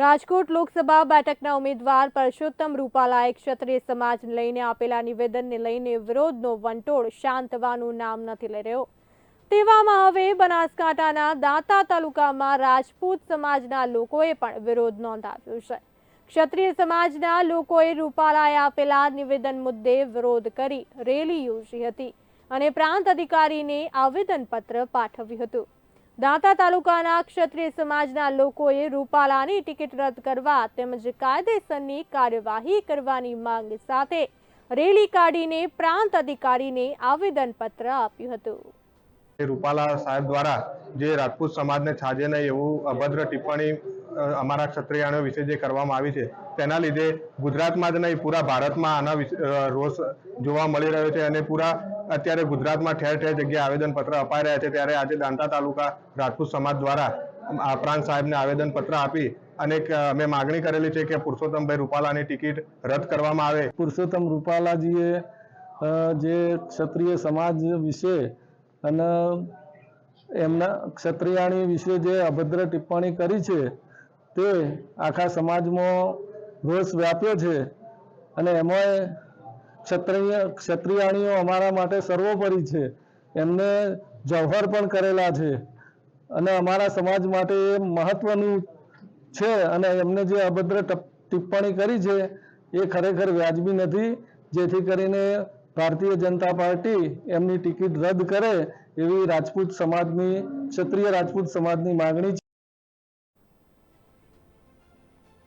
રાજકોટ લોકસભા બેઠકના ઉમેદવાર પરસોત્તમ રૂપાલાએ ક્ષત્રિય સમાજને લઈને આપેલા નિવેદનને લઈને વિરોધનો વંટોળ શાંત થવાનું નામ નથી લઈ રહ્યો. તેવામાં હવે બનાસકાંઠાના દાંતા તાલુકામાં રાજપૂત સમાજના લોકોએ પણ વિરોધ નોંધાવ્યો છે. ક્ષત્રિય સમાજના લોકોએ રૂપાલાએ આપેલા નિવેદન મુદ્દે વિરોધ કરી રેલી યોજી હતી અને પ્રાંત અધિકારીને આવેદનપત્ર પાઠવ્યું હતું. દાંતા તાલુકાના ક્ષત્રિય સમાજના લોકોએ રૂપાલાની ટિકિટ રદ કરવા તેમજ કાયદેસરની કાર્યવાહી કરવાની માંગ સાથે રેલી કાઢીને પ્રાંત અધિકારીને આવેદનપત્ર આપ્યું હતું. રૂપાલા સાહેબ દ્વારા જે રાજપૂત સમાજને છાજે એવું અભદ્ર ટિપ્પણી અમારા ક્ષત્રિયાણીઓ વિશે જે કરવામાં આવી છે, તેના લીધે ગુજરાતમાં જ નહીં, પૂરા ભારતમાં આના રોષ જોવા મળી રહ્યો છે અને પૂરા અત્યારે ગુજરાતમાં ઠેર ઠેર જગ્યાએ આવેદનપત્ર અપાઈ રહ્યા છે. ત્યારે આજે દાંતા તાલુકા રાજપૂત સમાજ દ્વારા આ પ્રાંત સાહેબને આવેદનપત્ર આપી અને અમે માગણી કરેલી છે કે પુરુષોત્તમભાઈ રૂપાલાની ટિકિટ રદ કરવામાં આવે. પુરુષોત્તમ રૂપાલાજીએ જે ક્ષત્રિય સમાજ વિશે અને એમના ક્ષત્રિયાણી વિશે જે અભદ્ર ટિપ્પણી કરી છે તે આખા સમાજમાં રોષ વ્યાપ્યો છે અને એમાંય ક્ષત્રિય, ક્ષત્રિયાણીઓ અમારા માટે સર્વોપરી છે. એમને જવહર પણ કરેલા છે અને અમારા સમાજ માટે એ મહત્વનું છે અને એમને જે અભદ્ર ટિપ્પણી કરી છે એ ખરેખર વ્યાજબી નથી. જેથી કરીને ભારતીય જનતા પાર્ટી એમની ટિકિટ રદ કરે એવી રાજપૂત સમાજની, ક્ષત્રિય રાજપૂત સમાજની માગણી છે.